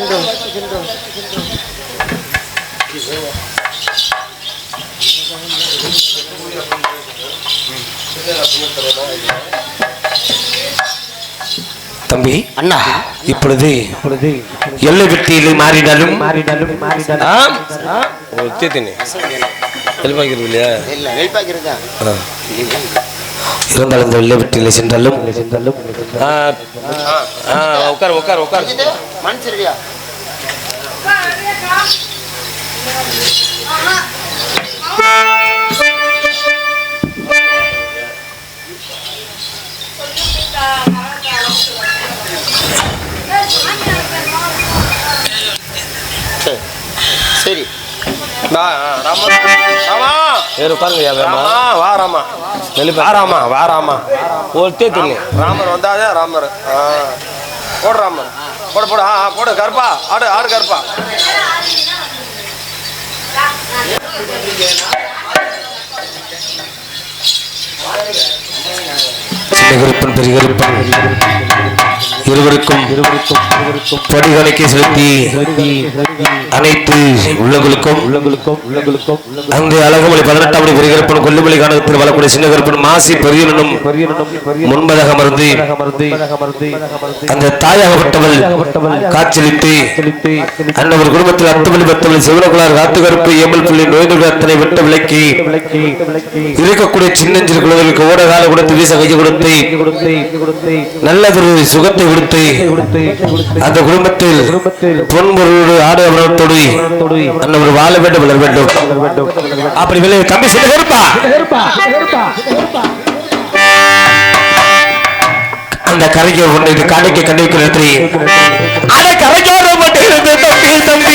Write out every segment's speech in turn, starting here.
வாழ்த்துகின்றோம் தம்பி அண்ணா. இப்பொழுது இப்பொழுது எல்லை வெட்டியிலே மாறினாலும் மாறினாலும் மாறினாலும் இல்லையா? நெல் இருந்தாலும் இந்த வெள்ளை வெட்டியிலே சென்றாலும் உட்கார் உட்கார் உட்கார். சரி ராமன் வா ஆ, ராமா ராமா ஏறு உட்காருங்க. ராமா வா ராமா. வெளியே வா ராமா வா ராமா. ஒருத்தே தின்னு. ராமர் வந்தாதே ராமர். போடு ராமர். போடு போடு ஆ ஆ, போடு கருப்பா. ஆடு ஆடு கருப்பா. சின்ன கருப்பன் பெரிய கருப்பன் இருவருக்கும். படிகளுக்கு செலுத்தி. அனைத்து உள்ளங்களுக்கும் அங்கு அழகுமலை பதினெட்டாம் மணி பெரிய கருப்பன் கொல்லுமலை காணகத்தில் வரக்கூடிய சின்ன கருப்பன் மாசி பெரியனும் முன்பதாக அமர்ந்து அந்த தாயாகப்பட்டவள் காட்சியளித்து அன்னவர் குடும்பத்தில் அத்துமணி பத்தவள் சிவனகுலார் காத்துகருப்பு ஏமல் பிள்ளை நோய்கள் அத்தனை விட்ட விலக்கி இருக்கக்கூடிய சின்னஞ்சிறு குழந்தைகளுக்கு ஓட கால கொடுத்து வீச கையை கொடுத்து நல்லதொரு சுகத்தை கொடுத்து அந்த குடும்பத்தில் பொன்பொருளோடு ஆடு அப்படி விலை தம்பி சின்ன கருப்பா அந்த கரைக்கு கொண்டு கடைக்கு அட மாட்டேங்குது தம்பி தம்பி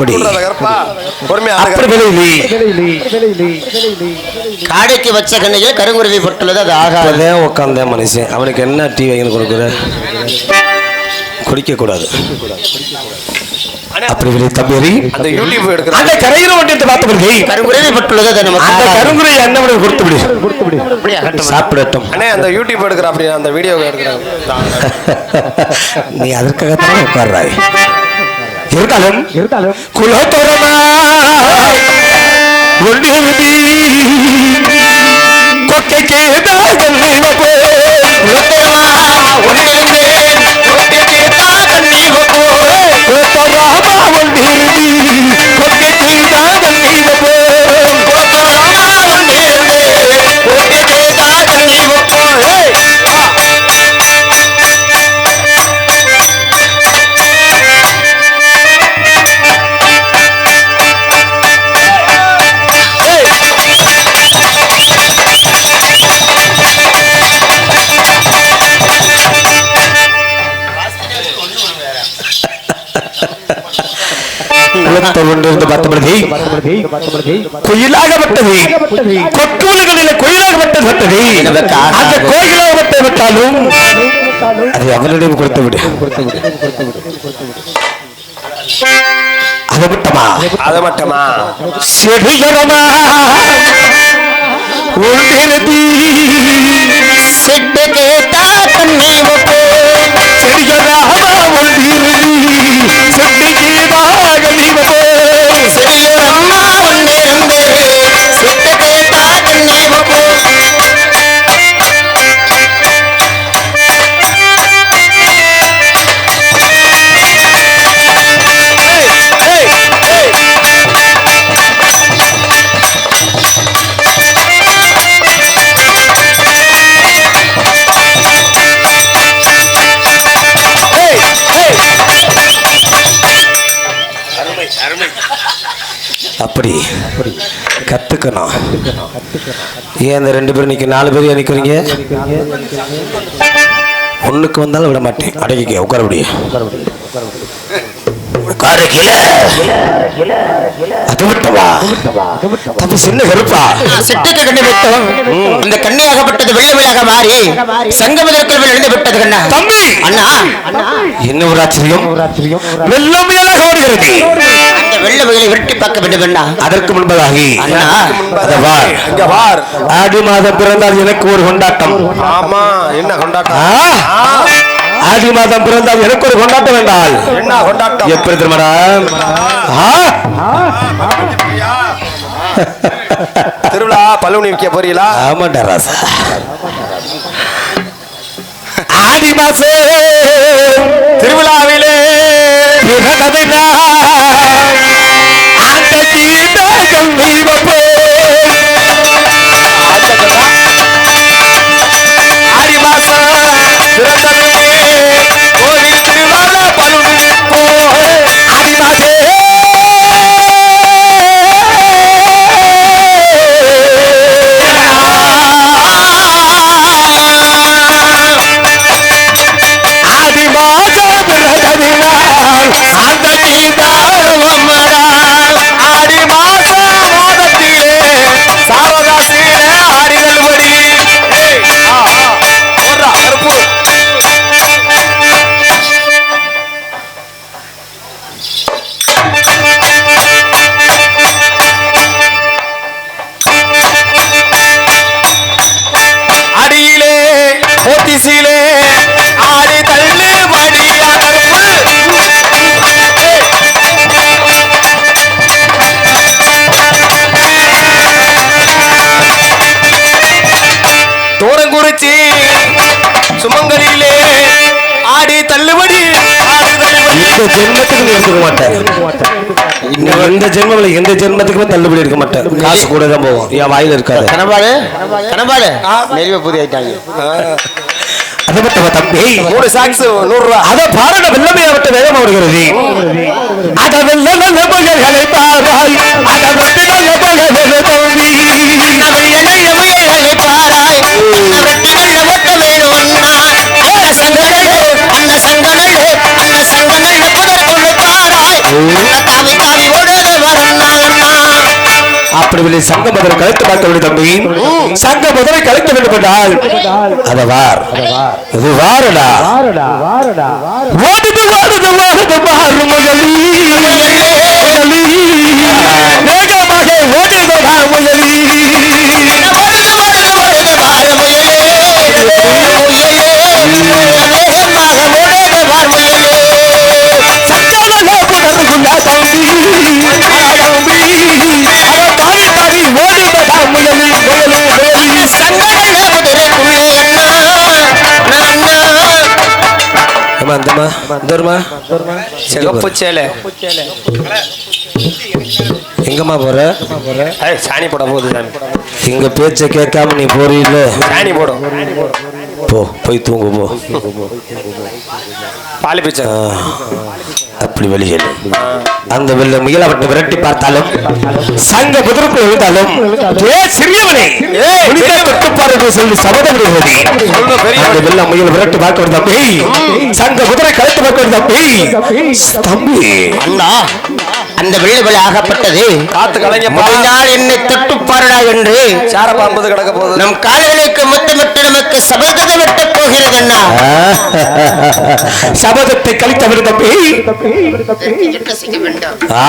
அப்படி. காடைக்கு வச்ச கண்ணையே கருங்குருவி பட்டுள்ளது அது ஆகாது. உட்காந்தேன் மனுஷன். அவனுக்கு என்ன டீ வாங்கி கொடுக்குற? குடிக்க கூடாது அப்படி விலை தம்பி அந்த யூடியூப் எடுக்கிற அந்த கரையில வண்டியத்தை பார்த்து விடுதி கருங்குருவி பட்டுள்ளது அது நமக்கு அந்த ஆகாது. கருங்குறை என்ன கொடுத்து விடு. அப்படியா கட்டணும். சாப்பிடட்டும். அண்ணே அந்த யூடியூப் எடுக்கிற அப்படி அந்த வீடியோ நீ அதற்காகத்தான் உட்கார்றாய். இருந்தாலும் இருந்தாலும் குலத்தோரமா? ஒன்று விதி. கொக்கைக்கு குலத்தோராமா ஒன்று விதி. கொக்கைக்கு குலத்தை ஒன்றிருந்து பார்த்தபடி குயிலாகப்பட்டது. கொட்டுவல்களில் குயிலாகப்பட்டது. அந்த கோயிலாகப்பட்டு விட்டாலும் அதை அவனிடம் கொடுத்து விடு. அதை விட்டமா அதை மட்டுமா செடியரமா உள்நிறுத்தி சிட்டு கேட்டா கண்ணே ஒப்பு செடிகளாக கத்துக்கணும். ஏன் இந்த ரெண்டு பேரும் நிக்க நாலு பேர் ஏன் நிக்கிறீங்க? ஒண்ணுக்கு வந்தாலும் விட மாட்டேன். அடங்கிக்க உட்கார முடியும் உட்காரு கீழே அது விட்டவா தம்பி சின்ன கருப்பா சிட்டுக்கு கண்ணு இந்த கண்ணியாகப்பட்டது வெள்ளை விழாக மாறி சங்கமதற்குள் விழுந்து விட்டது கண்ணா. தம்பி. அண்ணா. என்ன ஒரு ஆச்சரியம்? வெள்ளம் ஓடுகிறது. அந்த வெள்ள வகையை விரட்டி பார்க்க வேண்டும் அண்ணா. அதற்கு முன்பதாக. அண்ணா. ஆடி மாதம் பிறந்தால் எனக்கு ஒரு கொண்டாட்டம். ஆமா. என்ன கொண்டாட்டம்? ஆ? ஆடி மாதம் பிறந்தால் எனக்கு ஒரு கொண்டாட்டம் என்ன கொண்டாட்டம்? எப்படி திருமணா திருவிழா பல்லுனி விற்க போறீங்களா? ஆமாண்டா ராசா. ஆடி மாசே! இந்த ஜென்மத்துக்கு நீ எடுத்துக்க மாட்டேன் இன்னும் எந்த ஜென்மம் எந்த ஜென்மத்துக்குமே தள்ளுபடி இருக்க மாட்டேன் காசு கூட தான் போகும் என் வாயில இருக்காது. கனபாடு கனபாடு ஆயிட்டாங்க. மூணு சாக்ஸ் நூறு அத பாருட வெள்ளமே அவட்ட வேகம் வருகிறது. அத அப்படி வெளியே சங்க மதுரை கழுத்து பார்க்க வேண்டும் தம்பி சங்க மதுரை கழுத்த வேண்டும் என்றால் அத வார் இது வாருடா ஓடுது ஓடுது ஓடுது மாறு முயலி முயலி அந்தம்மா தருமா. சிகப்பு சேலை எங்கம்மா போற? ஏய், சாணி போட போகுது சாமி. எங்க பேச்ச கேட்காம நீ போறீல்ல? சாணி போடும் போ போய் தூங்கு போ. பாலி பிச்சை. ஆ, அப்படி வெளியேறு அந்த வெள்ள முயலப்பட்டு விரட்டி பார்த்தாலும் சங்க புதருக்குள் எழுந்தாலும் ஏ சிறியவனே என்று சொல்லி சபதம் அந்த வெள்ள முயல் விரட்டி பார்க்க வேண்டும் தம்பி சங்க குதிரை கழுத்து பார்க்க வேண்டும் தம்பி தம்பி. அண்ணா அந்த வெள்ளை வெள்ளை ஆகப்பட்டது முடிந்தால் என்னை தொட்டுப்பாரடா என்று சார பாம்பது கிடக்க போகுது. நம் கால்களுக்கு முத்தமிட்டு நமக்கு சபதம் விட்டு போகிறது அண்ணா சபதத்தை கழித்தவர் தம்பி ஆ?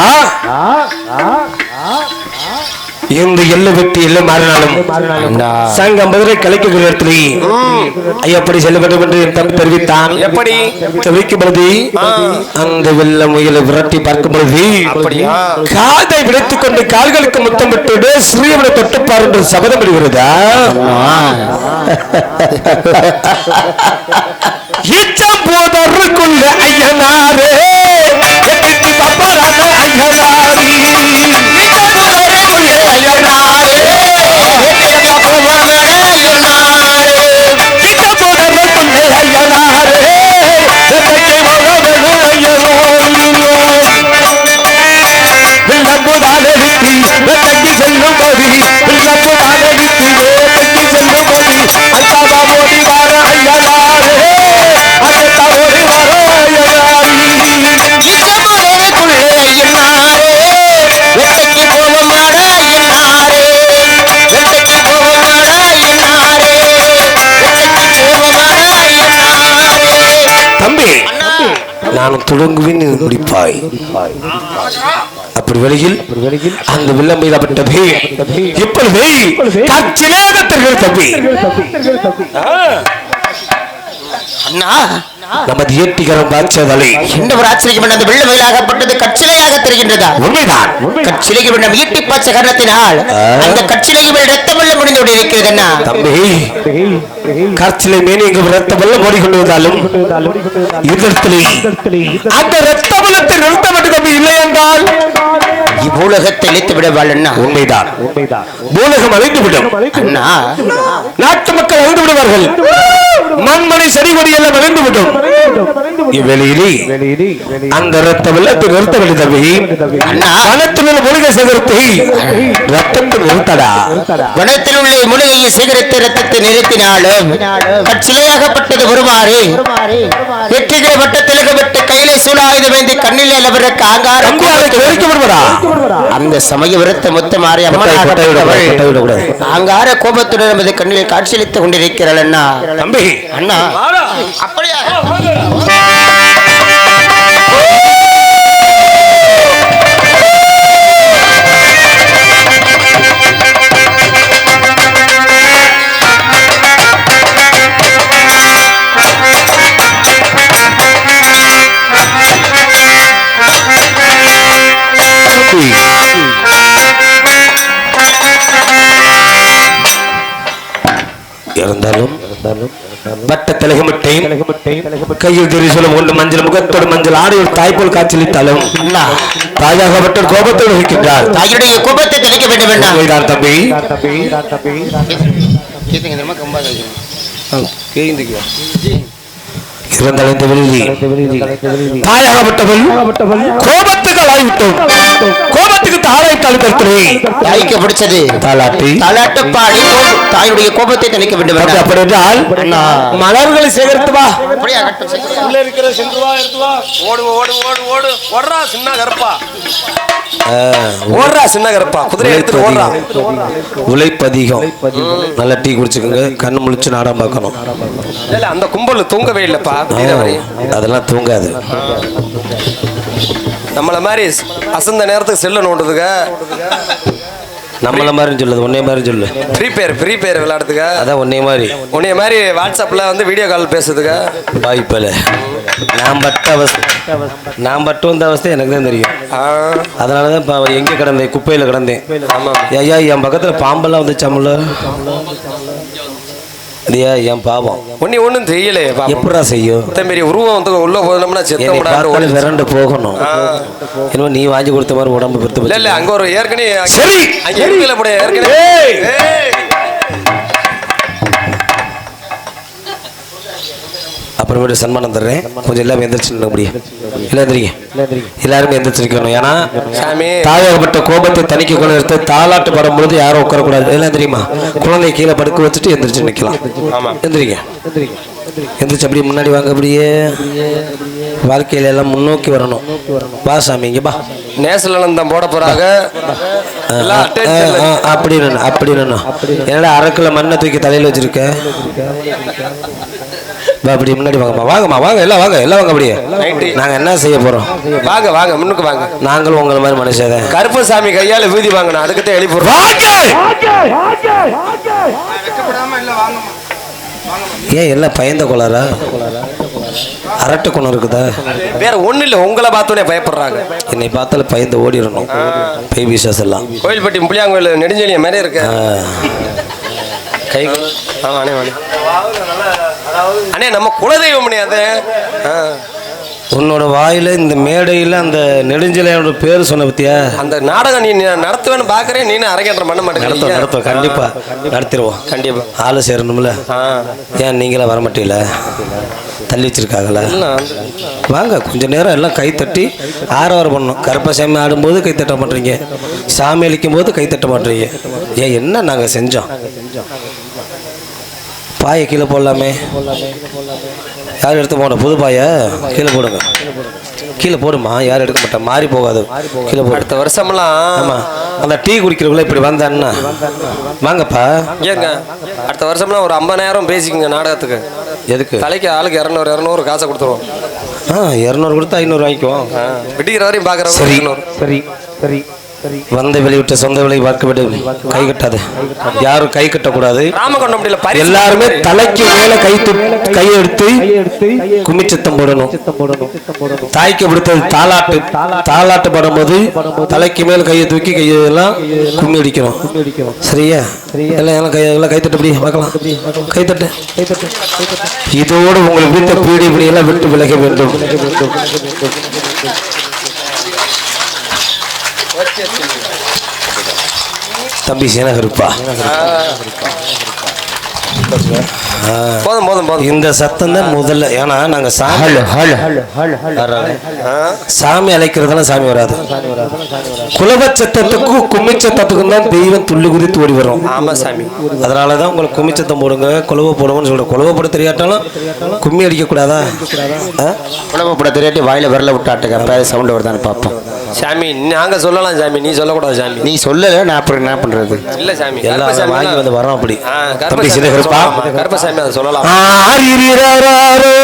இந்த எல்லை வெட்டி எல்லை மாறினாலும் சங்க மதுரை கலைக்குகிற இடத்திலே ஐயப்படி செல்ல வேண்டும் என்று என் தம்பி தெரிவித்தான். எப்படி? தெரிவிக்கும் பொழுது அந்த வெள்ள முயலை விரட்டி பார்க்கும் பொழுது காதை விடுத்துக் கொண்டு கால்களுக்கு முத்தமிட்டு ஸ்ரீவனை தொட்டுப்பார் என்று சபதம் விடுகிறதா இச்சம் போதற்குள்ள ஐயனாரே. நான் தொடங்குவேன் நீ முடிப்பாய் அப்படி வெளியில் அந்த வில்லம் மீதப்பட்ட பே இப்பொழுது கச்சிலாக தெரிகிற தம்பி அண்ணா நமது ஏட்டிகரம் பாய்ச்சதலை என்ன ஒரு ஆச்சரியம் அந்த வெள்ள மயிலாகப்பட்டது கச்சிலையாக தெரிகின்றதா? உண்மைதான் கச்சிலைக்கு விண்ணம் ஈட்டி பாய்ச்ச காரணத்தினால் அந்த கச்சிலைக்கு மேல் ரத்தம் வெள்ளம் முடிந்து கொண்டிருக்கிறது அண்ணா. தம்பி எங்கு ரத்த வெள்ளம் ஓடிக்கொண்டு வந்தாலும் இதற்கிலே அந்த ரத்த வெள்ளத்தை நிறுத்த வேண்டும் தம்பி இல்லை என்றால்? இவ்வுலகத்தை இழுத்து விடுவாள் அண்ணா. உண்மைதான். பூலகம் அழிந்துவிடும். அண்ணா. நாட்டு மக்கள் அழிந்து விடுவார்கள். மண்மனை அந்த ரத்த வெள்ளத்தை நிறுத்த வேண்டும் மூலிகை சேகரித்தை ரத்தத்தை நிறுத்தடா. வனத்தில் உள்ள முழுகையை சேகரித்து ரத்தத்தை நிறுத்தினாலும் கச்சிலையாகப்பட்டது வருமாறு வெற்றிகளை வட்ட திலகப்பட்டு கையிலே சூழாயுதம் வேந்தி தம்பி அதை குறைக்க விடுவதா அந்த சமய விருத்த முத்த மாறி. ஆங்கார கோபத்துடன் நமது கண்ணிலே காட்சியளித்துக் கொண்டிருக்கிறாள் அண்ணா. தம்பி. அண்ணா. அப்படியா? இருந்தாலும் வட்ட திலகமிட்டேன் கையில் திரிசூலம் கொண்டு மஞ்சள் முகத்தோடு மஞ்சள் ஆடையில் தாய்ப்போல் காய்ச்சலித்தாலும் அண்ணா தாயாகப்பட்ட கோபத்தோடு இருக்கின்றார் தாயுடைய கோபத்தை தெளிக்க வேண்டும் அண்ணா உண்மைதான் தம்பி. கீர்த்தங்க தெரியுமா? கருத்துரை தாய்க்கு பிடிச்சது. தாளாட்டி தாலாட்டு பாடி கோ- தாயுடைய கோபத்தை தெளிக்க வேண்டும் அப்படி என்றால். மலர்களை சேகரித்து வா. உள்ள இருக்கிற சென்று வா எடுத்து வா. ஓடு ஓடு ஓடு ஓடு. ஓடுறா சின்ன கருப்பா. ஓடுறா சின்ன கருப்பா. குதிரை எடுத்துட்டு ஓடுறா. உழைப்பதிகம். நல்ல டீ குடிச்சுக்கோங்க. கண்ணு முழிச்சு நாடகம் பார்க்கணும். இல்ல, இல்ல அந்த கும்பல் தூங்கவே இல்லப்பா. அதெல்லாம் தூங்காது. நம்மள மாதிரி அசந்த நேரத்துக்கு செல்ல நோண்டுதுங்க. நம்மள மாதிரி சொல்லுது உன்னைய மாதிரி சொல்லு. ஃப்ரீ ஃபயர் ஃப்ரீ ஃபயர் விளையாடுதுங்க. அதான் உன்னைய மாதிரி. உன்னைய மாதிரி வாட்ஸ்அப்ல வந்து வீடியோ கால் பேசுதுங்க. வாய்ப்பில். நான் பட்ட அவஸ்தை நான் பட்டு வந்த அவஸ்தை எனக்கு தான் தெரியும். அதனால தான் இப்போ எங்கே கிடந்தேன்? குப்பையில் கிடந்தேன். ஐயா என் பக்கத்தில் பாம்பெல்லாம் வந்துச்சாமுல்ல? இல்லையா? என் பாவம். உன்னை ஒண்ணும் தெரியலையே பாப்போம் எப்படா செய்யும்? பெரிய உருவம் வந்து உள்ள போனோம்னா செத்த என்னை விடாது பார்த்தாலே ஓடிடுச்சு. விரண்டு போகணும். ஆ. என்னமோ நீ வாங்கி கொடுத்த மாதிரி உடம்பு பெருத்து இல்ல அங்க ஒரு ஏற்கனவே சரி. அங்க ஏற்கனவே. அப்புறமேட்டு சன்மானம் தர்றேன். கொஞ்சம் எல்லாமே எந்திரிச்சு நிற்க முடியும். இல்லை எந்திரிங்க. எல்லாருமே எந்திரிச்சு நிற்கணும் ஏன்னா தாயாகப்பட்ட கோபத்தை தணிக்க கொண்டு நிறுத்த தாலாட்டு படும்பொழுது யாரும் உட்காரக்கூடாது. எல்லாம் தெரியுமா? குழந்தைய கீழே படுக்க வச்சுட்டு எந்திரிச்சு நிற்கலாம். எந்திரிங்க. எந்திரிச்சு அப்படியே முன்னாடி வாங்க அப்படியே. வாழ்க்கையில எல்லாம் முன்னோக்கி வரணும். வா சாமி இங்க பா நேசலந்தம் போட போறாங்க. எல்லாம் attention ல- அப்படி நின்னு, அப்படி நின்னு. என்னடா அரக்குல மண்ணை தூக்கி தலையில வச்சிருக்க? அப்படி முன்னாடி வாங்கம்மா வாங்கம்மா வாங்க எல்லாம் வாங்க எல்லாம் வாங்க அப்படியே. Right. நாங்க என்ன செய்ய போறோம்? வாங்க வாங்க முன்னுக்கு வாங்க. நாங்களும் உங்களை மாதிரி மனுஷன் கருப்பசாமி கையால வீதி வாங்கணும் அதுக்கு தான் எழுப்பி ஏன் எல்லாம் பயந்த கோளாரா அரட்டை குணம் இருக்குதா? வேற ஒண்ணு இல்ல உங்களை பார்த்தோன்னே பயப்படுறாங்க. என்னை பார்த்தால பயந்து ஓடிடணும். பேபி சாஸ் எல்லாம். கோயில்பட்டி புளியாங்கோயில் நெடுஞ்செழிய மாதிரி இருக்கு. கை ஆமா அண்ணே. அண்ணே நம்ம குலதெய்வம் அது. ஆ. உன்னோட வாயில இந்த மேடையில அந்த நெடுஞ்சலையோட பேர் சொன்ன பத்தியா? அந்த நாடகம் நீ நடத்துவேன்னு பாக்குறேன் நீ அரங்கேற்றம் பண்ண நடத்தும் மாட்டேங்கிறீங்க நடத்தும் கண்டிப்பா. நடத்திடுவோம். கண்டிப்பா. ஆளு சேரணும்ல? ஆ. ஏன் நீங்களா வர மாட்டீங்களா? தள்ளி வச்சிருக்காங்களா? வாங்க கொஞ்ச நேரம் எல்லாம் கை தட்டி ஆரவாரம் பண்ணணும். கருப்பசாமி ஆடும்போது கை தட்ட மாட்டீங்க. சாமி அளிக்கும் போது கை தட்ட மாட்டீங்க. ஏன் என்ன நாங்க செஞ்சோம்? பாயை கீழே போடலாமே. யார் எடுத்து போட? புது பாயை? கீழே போடுங்க. கீழே போடுமா? யாரும் எடுக்க மாட்டா. மாறி போகாது. கீழே போடு. அடுத்த வருஷம்லாம் ஆமா. அந்த டீ குடிக்கிறவங்கள இப்படி வந்தான்னா? வாங்கப்பா. ஏங்க அடுத்த வருஷம்லாம் ஒரு ஐம்பதாயிரம் பேசிக்கங்க நாடகத்துக்கு. எதுக்கு? தலைக்கு ஆளுக்கு இரநூறு இரநூறு காசை கொடுத்துருவோம். ஆ இரநூறு கொடுத்தா ஐநூறு வாங்கிக்குவோம். ஆ, விடிகிற வரையும் சரி. பார்க்குறவங்க சரி. சரி. வந்த வெளிவிட்ட சொந்த விலை பார்க்க விடு கை கட்டாது யாரும் கை கட்டக்கூடாது எல்லாருமே தலைக்கு மேல கை கை எடுத்து கும்மிச்சத்தம் போடணும். தாய்க்கு விடுத்தது தாலாட்டு தாலாட்டு பாடும்போது தலைக்கு மேல கையை தூக்கி கையெல்லாம் கும்மி அடிக்கணும். சரியா? எல்லாம் எல்லாம் கை எல்லாம் கைத்தட்டு அப்படி பார்க்கலாம். கைத்தட்டு இதோடு உங்கள் வீட்டை பீடி இப்படி எல்லாம் விட்டு விலக வேண்டும். தம்பி சேனகருப்பா. போதும் போதும் போதும். இந்த சத்தம் தான் முதல்ல. ஏன்னா நாங்க சாமி. சாமி அழைக்கிறதெல்லாம் சாமி வராது. குலப சத்தத்துக்கும் கும்மி சத்தத்துக்கும் தான் தெய்வம் துள்ளி குதித்து ஓடி வரும். ஆமா சாமி. அதனால தான் உங்களுக்கு கும்மி சத்தம் போடுங்க குலவ போடுங்கன்னு சொல்றேன் குலவ போட தெரியாட்டாலும் கும்மி அடிக்க கூடாதா? உடம்பு போட தெரியாட்டி வாயில விரல விட்டு ஆட்டுக்க அப்ப சவுண்ட் வருதான்னு பார்ப்போம். சாமி நாங்க சொல்லலாம் சாமி. நீ சொல்லக்கூடாது சாமி. நீ சொல்லல நான் அப்புறம் என்ன பண்றது? இல்ல சாமி. வாங்கி வந்து வரோம் அப்படி. தம்பி சின்னகருப்பா சொல்லலாம். கருப்பசாமி அதை சொல்லலாம் ஆரிரிரராரோ.